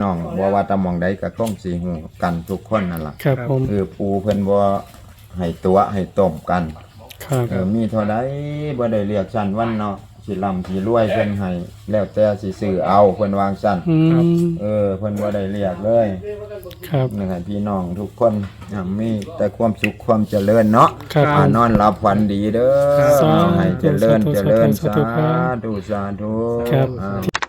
น้องบ่ว่าแตะมองใดก็คงสิฮู้กันทุกคนนั่นล่ะครับผมเออปูเพิ่นบ่ให้ตัวให้ต้มกันครับเออมีเท่าใดบ่ได้เรียกชั้นวันเนาะสิร่ำสิรวยเพิ่นให้แล้วแต่สิซื้อเอาเพิ่นวางชั้นอืมเออเพิ่นบ่ได้เรียกเลยครับนี่ให้พี่น้องทุกคนอ่ามีแต่ความสุขความเจริญเนาะครับอ่านอนหลับฝันดีเด้อสาธุให้เจริญสาธุเจริญสาสาธุครับธุสาธุครับ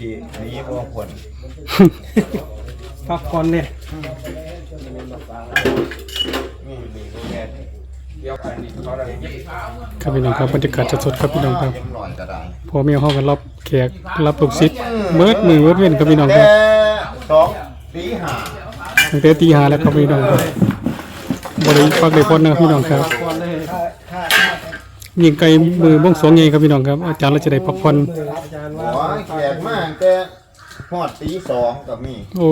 ทีนี้บ่ควรพักผ่อนเนี่ยนี่นี่พวกแม่เนี่ยครับพี่น้องครับบรรยากาศสดๆครับพี่น้องครับพอม่ห้องกันรับแขกรับลูกศิษย์เมิดมือเมิดเว้นครับพี่น้องครับต่สองตีห้าตั้งแต่ตีห้าแล้วครับพี่น้องครับบ่ได้พักได้พอนนะครับพี่น้องครับ ยยิงไกลมือบ้องสวงใหญ่ครับพี่น้องครับ อาจารย์เราจะได้พักผ่อนอาจารย์ว่าโอ้ยแขกมากแต่ฮอดตีสองก็มีโอ้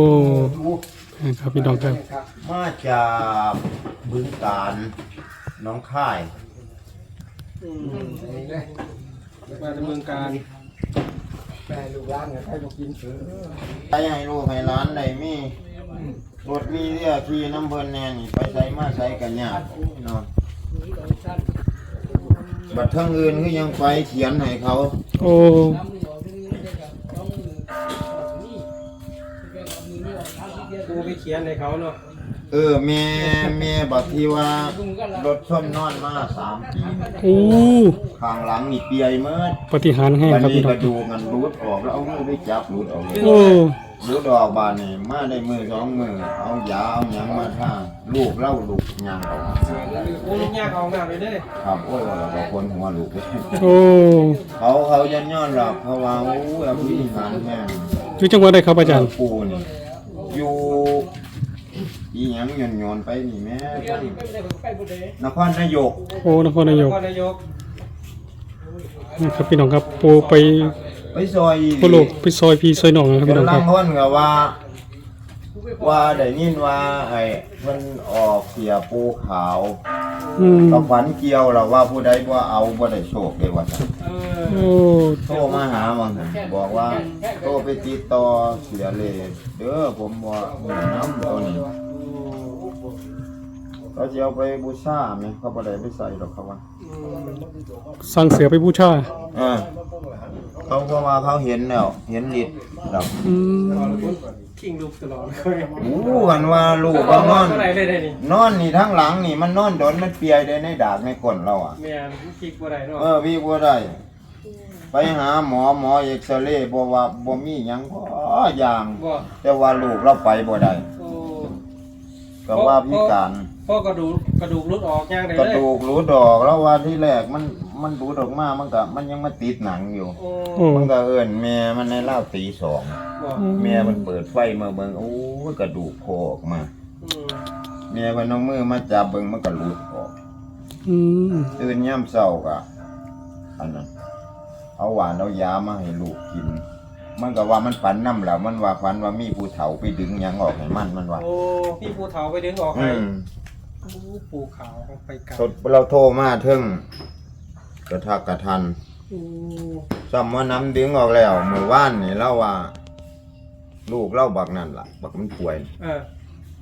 ครับพี่น้องครับ มาจากบึงการน้องค่ายมาจากเมืองการไปให้ลูกให้ร้านได้มีรถมีเรือขี่น้ำเพิ่นแน่นี่ไปใช้มาใช้กันยากเนาะ บัดทั้งอื่นคือยังไปเขียนให้เขา โอ้ครูไปเขียนในเขาเนาะเออแม่แม่บัดที่ว่ารถส้มนอนมาสามปีโอ้ข้างหลังนี่เปียเมื่อปฏิหารย์แห้งวันครับนี้พี่น้กองระดูกมันรูดออกแล้วเอามือไปจับรูดออกเลย โอ้ รูดออกบานนี่มาได้มือสองมือเอายาเอาหยังมาท่าลูกเล่าลูกหยังออกมาโอ้ลูกยากเอาหน้าไปเลยครับโอ้ยว่าเราก็คนหัวลูกเลยโอ้เขาเขายันย้อนหลับเขาว่าโอ้ยอภินิหารแม่งอยู่จังหวัดใดครับอาจารย์ ปูนี่อยู่อีหยังหย่อนหย่อนๆไปนี่แม่นครนายกโอ้นครนายกพ่อนายกนะครับพี่น้องครับโปรไป ไปซอยอีหโปรโลกไปซอยพี่ซอยน้องนะครับพี่น้องกำคลัรังบคนก็ว่า ว่าได้ยินว่าไอ้เพิ่นออกเสียปูขาวอืมก็ฝันเกี่ยวแล้วว่าผู้ใดบ่เอาบ่ได้โชคเลยว่าซั่นเออโอ้โทรมาหาบางหั่นบอกว่าโทรไปติดต่อเสียเลยเด้อผมบ่ฮู้นำตัวนี้เขาสิเอาไปบูชาแม่เขาบ่ได้ไปใส่ดอกเขาว่า สั่งเสือไปบูชา เออ เขาก็ว่าเขาเห็นแล้วเห็นฤทธิ์ดอกอืมคิงลูกตลอดเลยอู้กันว่าลูกว่านอน เท่าไหร่เลยได้นี่นอนนี่ทั้งหลังนี่มันนอนโดนมันเปียได้ในดากในก้นเราอะ แม่นคิกบ่ได้เนาะเออพี่บ่ได้ ไปหาหมอหมอเอ็กซเรย์บ่ว่าบ่มีหยังบ่อย่าง บ่แต่ว่าลูกเราไปบ่ได้โอ้ก็ว่าพิการพ่อกระดูกกระดูกหลุดออกย่างได้กระเลยดูกรูดออกแล้วว่าที่แรกมัน มันรูดออกมามันก็มันยังมาติดหนังอยู่ โอ้โอ้มันก็เอิ้นแม่มันในราวตีสองบ่แม่มันเปิดไฟมาเบิ่งโอ้ยกระดูกโผล่ออกมาอืมแม่เพิ่นเอามือมาจับเบิ่งมันก็หลุดออกอืมตื่นยามเช้าก็อันนั้นเอาหวานเอายามาให้ลูกกิน มันก็ว่ามันฝันน้ำแล้วมันว่าฝันว่ามีผู้เฒ่าไปดึงหยังออกให้มันมันว่าโอ้พี่ภูเถาไปดึงออกอืให้มโอ้ปูขาวไปกลับสดเราโทรมาถึง กระทักกระทันโอ้ซ้ำว่าน้ำดึงออกแล้วเมื่อวานนี่เล่าว่า ลูกเล่าบักนั่นล่ะ บักมันป่วยเออ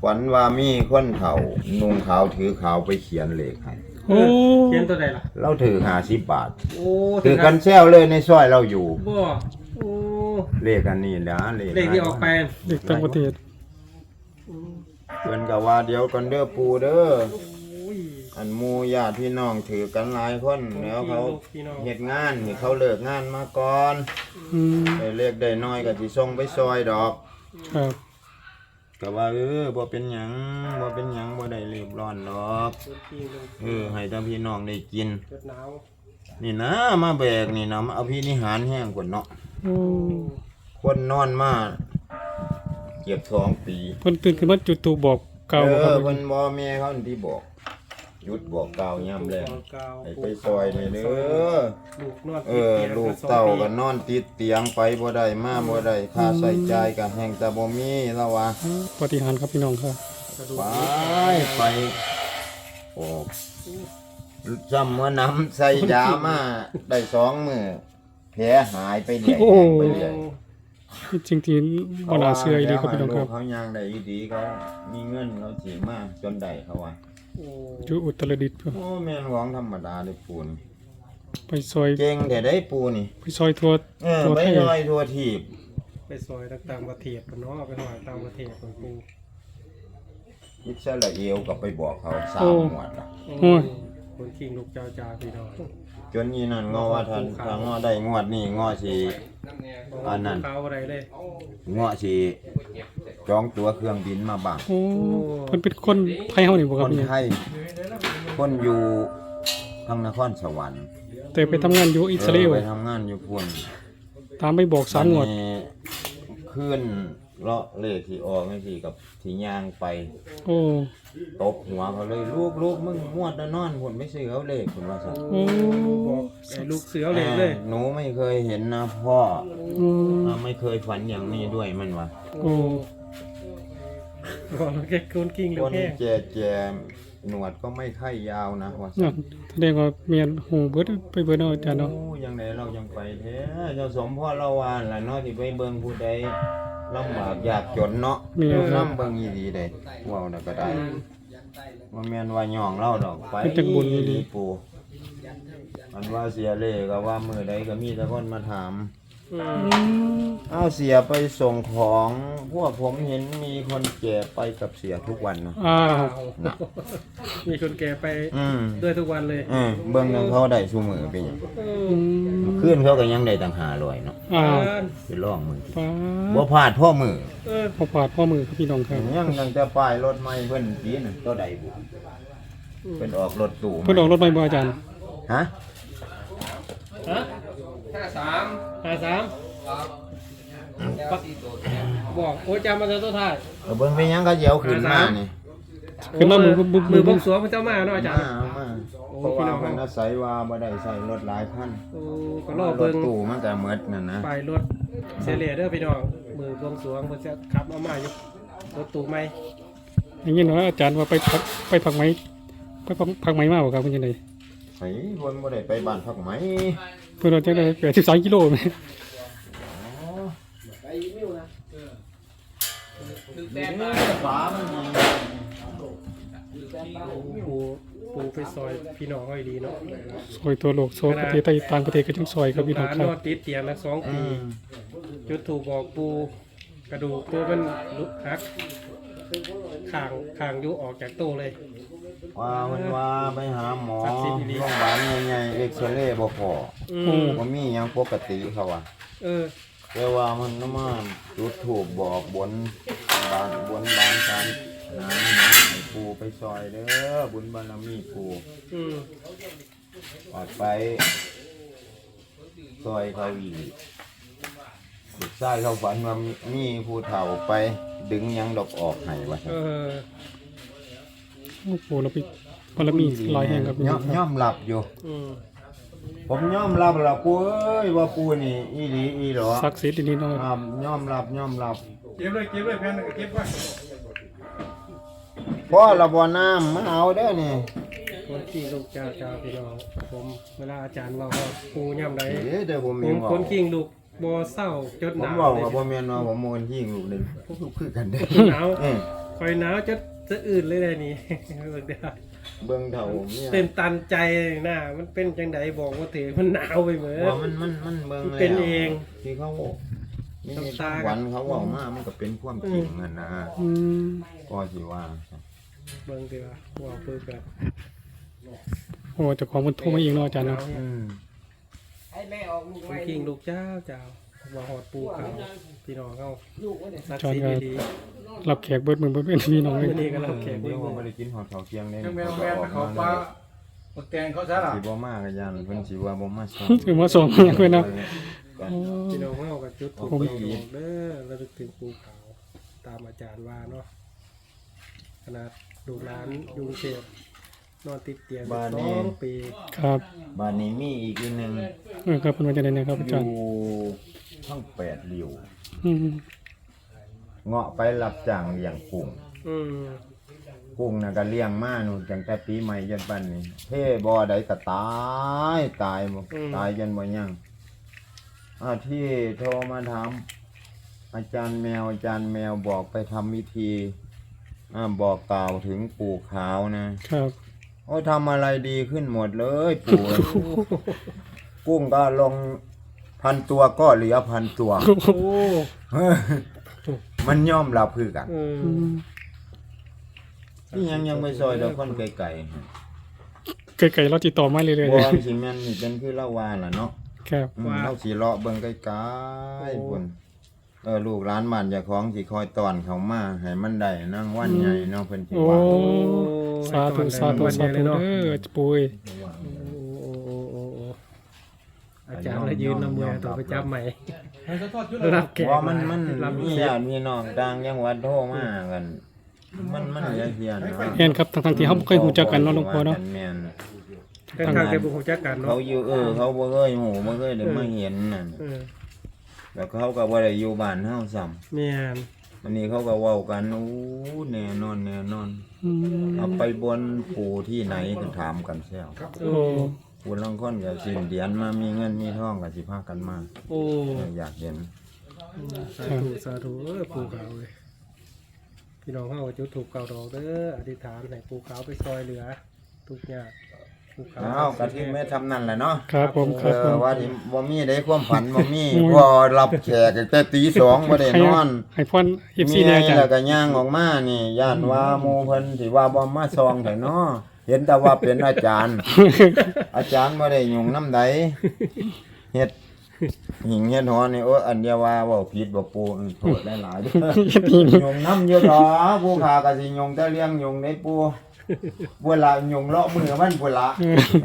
ฝันว่ามีคนเฒ่านุ่งขาวถือขาวไปเขียนเลขให้โอ้เขียนตัวใดล่ะ เราถือหาสิบบาท โอ้ถือกันแซวเลยในซอยเราอยู่ บ่โอ้เลขอันนี้นะเลขเลขที่ออกไป เด็กต่างประเทศ เพิ่นก็ว่าเดี๋ยวกันเด้อปูเด้อโอ้ยอันหมู่ญาติพี่น้องถือกันหลายคนแล้วเขาพี่น้องเฮ็ดงานนี่เขาเลิกงานมาก่อนอืมได้เล็กได้น้อยก็สิส่งไปซอยดอก ครับก็ว่าเออบ่เป็นหยังบ่เป็นหยังบ่ได้รีบร้อนดอกพี่ลงเออให้แต่พี่น้องได้กิน เกิดหนาวนี่นะมาแบกนี่นะมาเอาพี่นิหารแห้งกว่าเนาะโอ้คนนอนมาเก็บสองปี เพิ่นตื่นขึ้นมาจุดตูบอกเก่าเอบ่ครัอบ เพิ่นบ่แม่เขาที่บอก หยุดบอกกล่าวย่ำแรงกาวให้ไปซอยนี่เด้อลูกนวดเออลูกเต้าก็นอนติดเตียงไปบ่ได้มาบ่ได้ค่าใช้จ่ายก็แห่งแต่บ่มีแล้วว่าปฏิหารย์ครับพี่น้องครับกระดูกไปไปโอ้จำว่าน้ำใส่ยามาได้สองมือแผลหายไปเรื่อยโอ้ไปเรื่อยจริงๆบ่น่าเชื่ออีหลีครับพี่น้องครับ เขาย่างได้อีดีเขามีเงินเขาสิมาจนได้เขาว่า โอ้อยู่อุตรดิตถ์เพิ่นโอ้แม่นของธรรมดาเลยปูนไปซอยเก่งแต่ได้ปูนี่ไปซอยทั่วเออทั่วไปไทยลอยทัวทีบไปซอยต่างประเทศกันเนาะไปหอยต่างประเทศของกูอิสราเอลก็ไปบอกเขาสามหมวดละโอ้ยคนคิงลูกเจ้าจ่าพี่น้อง จนนี้นั่นงอว่าทันถ้างอได้งวดนี้งอสิอันนั้นเขาอะไรเลยงอสิจองตั๋วเครื่องบินมาบ้างโอ้เพิ่นเป็นคนไทยเฮานี่บ่คครับนเนี่ยไทยคนอยู่ทางนครสวรรค์แต่ไปทำงานอยู่อิสราเอลไปทำงานอยู่พุ่นตามไปบอกสามงวดอันนี้ขึ้น เลาะเลขที่ออกนี่สิกับที่ย่างไปโอ้ตบหัวเขาเลยลูกลูกมึงมวดแล้วนอนพุ่นไม่ซื้อเขาเลขพุ่นว่าซั่นโอ้บอกไอ้ลูกเสือเลยเลย หนูไม่เคยเห็นนะพ่ออืมอ่าไม่เคยฝันอย่างนี้ด้วยมันวะโอ้บอกแล้วแกคนคิงคเร็วนแค่แจแจหนวดก็ไม่ค่อยยาวนะว่านั่นแสดงว่าเมียนหูเบิดไปเบิดเอาอาจารย์เนาะโอ้ยังไงเรายังไปแท้เจ้าสมพ่อเราวานล่ะเนาะที่ไปเบิ่งผู้ใด ลำบากยากจนเนาะมีเออครับนำเบิ่งอีหลีเด้เว้าน่ะก็ได้บ่แม่นว่าย่องเราดอกไปเป็นจักบุญอีหลี ปูอันว่าเสียเล่ก็ว่ามื้อใดก็มีแต่คนมาถามอืมอืม เอาเสียไปส่งของพวกผมเห็นมีคนแก่ไปกับเสียทุกวันนะอ้าวนะมีคนแก่ไปอืมด้วยทุกวันเลยอืมเบิ่งนึงเขาได้ชูมือเป็นหยังเอออืมขึ้นเขาก็ยังได้ต่างหาลอยเนาะอ้าวไปล่องมือป้าบ่พลาดพ่อมือเออพอปาดพ่อมือครับพี่น้องครับยังตั้งแต่ป้ายรถใหม่เพิ่นปีนึงตัวใดบุเพิ่นออกรถตู้เพิ่นออกรถใหม่บ่อาจารย์ฮะ ฮะห้าสาม ห้าสามบอกโอ้ยจำมาจากตัวท้ายก็เบิ่งไปยังเขาสิเจียวขึ้นมานี่ขึ้นมามือบึ้มบึ้มมืบึ้อมบบึ้งมสรวงพระเจ้ามาเนาะอาจารมาย์เอามาโอ้เพราะพี่ว่าน้องเพิ่นอาศัยว่าบ่ได้ใช้รถหลายคันโอ้ก็รอรเบิ่ถงตู้มันก็หมดนั่นนะไปรถเซเลเดอร์พี่น้อง มือบวงสรวงเพิ่นจะขับเอามาอยู่รถตู้ไหมอย่างนี้เนาะอาจารย์ว่าไปพักไปพักไหมไปพักพักไหมมาบ่ครับเป็นจังไดไอ้เพิ่นบ่ได้ไปบ้านพักไหม เพิ่นว่าจังได๋83กิโลแม่ฟ้ามันยิงปูปูไปซอยพี่น้องให้ดีเนาะซอยตัวโลกโซนประเทศไทยต่างประเทศก็จังซอยครับพี่น้องครันบอนติดเตียงแล้วสองปีจุดถูกบอกปูกระดูกตัวมันลุกหัก ข่างข่างอยุออกจากตู้เลย ว่ามันว่าไปหาหมอศักดิ์สิทธิ์อีหลี โรงพยาบาลใหญ่ๆเอ็กซเรย์บ่พออืมบ่มีหยังปกติเขาว่าเออ แต่ว่ามันน่ะมาจุดถูกบอกบนบานบนบานศาลนะให้ปู่ไปซอยเด้อบุญบารมีปู่อืมออดไปซอยเขาอีก ลูกชายเขาฝันว่ามีผู้เฒ่าไป ดึงหยังดอกออกให้ว่าเออโอ้โหเราไปบารมีหลายแห่งครับพี่ยน้ออมงยคอรับมรับอยู่อืมผมยอมรับละปูเอ้ยว่าปูนี่อีหลีอีหรอศักดิ์สิทธิ์อีนี่เนาะครับยอมรับยอมรับเก็บเลยเก็บเลยแพนเก็บไว้พ่อระบอน้ำมาเอาเด้อนี่คนที่ลูกเจ้าเจ้าพี่น้องผมเวลาอาจารย์เราก็ปูย่ำไรเดี๋ยวเดี๋ยวผมผมีมบอกคนกิ้งลูก บอเศร้าจดผหมนาวบอกเลยว่าบ่แม่นว่าผมโมนยิงลูกเลยพวกลูกคือกันเด้อหนาวเออคอยหนาวจะจะอื่นเลยเลยนี่เดี๋ยวเบิ่งเท่าเนี่ยเป็นตันใจหน้ามันเป็นจังไดบอกว่าถือมันหนาวไปเหมือน ว่ามันมันมันเบิ่งมันแล้วเป็นเองที่เขานี่น้ำตาวันเขาเว้ามามันก็เป็นความจริงนั่นนะอืมก็สิว่าเบิ่งดีว่าว่าเพิ่นกันโอ้เจ้าของมันโทรมาอีกเนาะอาจารย์เนาะ อืม คนกิ้งลูกเจ้าเจ้าว่าหอดปูเขาพี่น้องเขาสักดิ์สิทธิ์ดีรับแขกเบิดมือเบิดเป็นพี่น้องๆเลยวันนี้ก็รับแขกเดี๋เบิ่ยวงผมบ่ได้กินหอดข้าวเที่ยงเลยยังแมวแมวเขาปลาหมดแกงเขาซะล่ะสิบ่มาก็ยันเพิ่นสิว่าบ่มาส่งถือว่าส่งเพื่อนเนาะพี่น้องเขากับจุดถูกผมบอกเด้อระลึกถึงปูเขาตามอาจารย์ว่าเนาะขนาดดูร้านยุงเทพ นอนติดเตียงบ้านสนี้ องปีครับบ้านนี้มีอีกอีกหนึ่งเออครับเป็นวันจะได้นะครับอาอจารยู่ย์ทั้งแปดริ้วอืมเงาะไปรับจ้างเลี้ยงกุ้งอืมกุ้งน่ะก็เลี้ยงมานู่นจังแต่ปีใหม่จนปันนี้เท่บ่ใดก็ตายตายบ่ตายจนบ่ยังอาที่โทรมาถามอาจารย์แมวอาจารย์แมวบอกไปทำวิธีอ่าบอกกล่าวถึงปู่ขาวนะ ครับ โอ้ทำอะไรดีขึ้นหมดเลยปู่ กุ้งก็ลงพันตัวก็เหลือพันตัว โอ้มันย่อมรับคือกัน เอออืมนี่ยังยังไม่ซอยดอกคนไกลไกลๆเราติดต่อมาเรื่อยๆบ่อันสิแม่นนี่เป็นคือละวาล่ะเนาะๆครับ อืมเราสิเลาะเบิ่งไกลๆพุ่นเออลูกหลานบ้านเจ้าของสิคอยตอนเขามาให้มันได้นางวันใหญ่เนาะเพิ่นสิโอ้ว่า สาธุสาธุสาธุเด้อปุ้ยโอ้โอ้โอ้โอ้โอ้อาจารย์แล้วยืนน้ำมือต่อไปจับใหม่ให้เขาทอดชุดรับแขกว่ามันมันรับมีแขญากติพี่น้องต่างจังหวัดโทรมากัน มันมันเหลือเพียนเนาะแม่นครับทั้งๆที่เฮาบ่เคยฮู้จักกันเนาะหลวงพ่อเนาะแม่นแต่ทางแกบุกจักกันเขาเนาะอยู่เออเขาบ่เคยหูบ่เคยได้มาเห็นนั่นเออแล้วเขาก็บ่ได้อยู่บ้านเฮาซ้ำแม่น อันนี้เขาก็เว้ากันโอ้แน่นอนแน่นอนอืมเอาไปบนปู่ที่ไหนก็ถามกันแซวโอ้ผู้ลางคนก็สินเดียนมามีเงินมีทองก็สิพากันมาโอ้อยากเห็นสาธุสาธุเออปูขาวเลยพี่น้องเขาจุดถูกเก่าดอกเด้ออธิษฐานให้ปูขาวไปซอยเหลือ ทุกอย่าง ปูขาวอ้าวกะที่แม่ทำนั่นแหละเนาะครับผมคเอรับผอมว่าที่บ่มีได้ความฝันบ่มีอืมพอรับแขกตั้งแต่ตีสองบ่ได้นอน ให้พร FC เนี่ยอาจารแล้วย์ ก็ย่างออกมานี่ย่านว่าหมู่เพิ่นสิว่าบ่มาซองไถเนาะเห็นแต่ว่าเป็นอาจารย์ อาจารย์บ่ได้ยุ่งนำใดเฮ็ดหิงเฮ็ดหอนี่โอ้อันเดียวว่าเว้าผิดบ่ปูอืมโทษหลายๆเด้อยุงน้ำอยู่ดอกผู้ขาก็สิยุงแต่เลี้ยงยุงได้ปู บัวละยุงเลาะมือมันบัวละ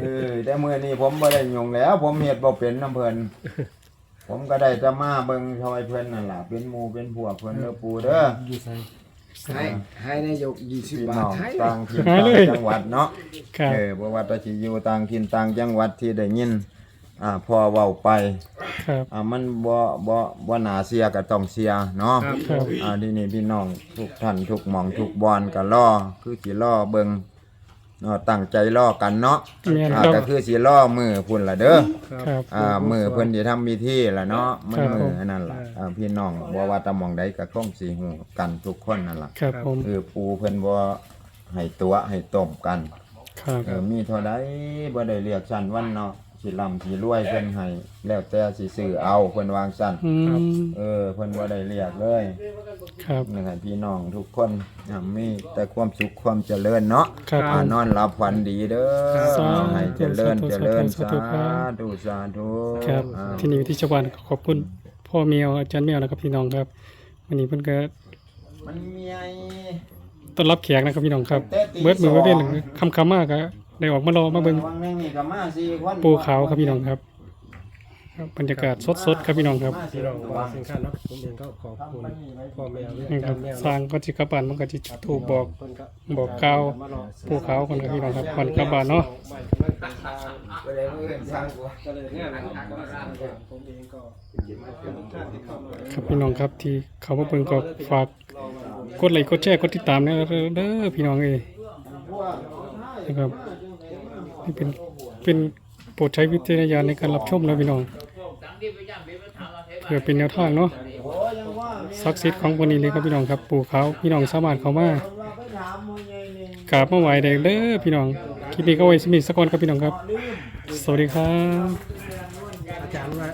เออแต่มือนี้ผมบ่ได้ยุงแล้ว ผมเฮ็ดบ่เป็นน้ำเพิ่นผมก็ได้แต่มาเบิ่งชอยเพิ่นนั่นล่ะเป็นหมู่เป็นพวกเพิ่นเด้อปูเด้อให้ให้นายกยี่สิบพี่บาน้ทองให้ต่างถิ่นต่างจังหวัดเนาะ ครับ เออบ่ว่าแต่สิอยู่ต่างถิ่นต่างจังหวัดที่ได้ยิน อ่าพอเว้าไป ครับอ่ามันบ่บ่บ่น่าเสียก็ต้องเสียเนาะครับครับ อ่าทีนี้พี่น้องทุกท่านทุกหม่องทุกบอนก็รอคือสิรอเบิ่งเนาะตั้งใจรอกันเนาะแม่นอ่าครับ ก็คือสิรอมือพุ่นล่ะเด้อ ครับ อ่ามือเพิ่นสิทำพิธีล่ะเนาะมันครับมืผอม อันนั่นล่ะอ่าพี่น้องบ่ว่าแตะมองใดก็คงสิฮู้กันทุกคนนั่นล่ะครับผมเออปูเพิ่นบ่ให้ตัวให้ต้มกันครับ เออมีเท่าใดบ่ได้เรียกชั้นวันเนาะ สิร่ำสิรวยเพิ่นให้แล้วแต่สิซื้อเอาเพิ่นวางซั่นอืมเออเพิ่นบ่ได้เรียกเลยครับนะครับพี่น้องทุกคนอ่ามีแต่ความสุขความเจริญเนาะครับอ่านอนหลับฝันดีเด้อสาธุเอาให้เจริญสาธุเจริญสาสาธุครับ ธุสาธุครับอ่า ที่นี่ที่ชาวบ้านขอบคุณพ่อแมวอาจารย์แมวนะครับพี่น้องครับวันนี้เพิ่นก็มันมีไอ้ต้อนรับแขกนะครับพี่น้องครับเบิดมือเบิดเล่นคำคำๆมากก็ ได้ออกมารอมาเบิ่งวังนึงนี่ก็มาสี่คนปูขาวครับพี่น้องครับครับบรรยากาศสดๆครับพี่น้องครับพี่น้องว่าสินค้าเนาะผมเองก็ขอบคุณพ่อแม่หรือนี่อาคจารับรย์แม่สร้างก็สิกลับบ้านมันก็สิถูกบอกเพิ่นก็บอกกล่าวปูขาวคนครับพี่น้องครับก่อนกลับบ้านเนาะไปเลยเพื่อนสร้างกูก็เลยงานผมเองก็ทุกท่านที่เข้ามาครับพี่น้องครับที่เขามาเบิ่งก็ฝากกดไลค์กดแชร์กดติดตามนะเด้อพี่น้องเอ้ยนะครับ นี่เป็นเป็นโปรดใช้วิจารณญาณในการรับชมนะพี่น้องเพื่อเป็นแนวทางเนาะศักดิ์สิทธิ์ของวันนี้เลยครับพี่น้องครับปู่เขาพี่น้องสามารถเขามากราบมาไหว้ได้เด้อพี่น้องคลิปนี้ก็ไว้สมิสักก่อนครับพี่น้องครับ สวัสดีครับอาจารย์ว่า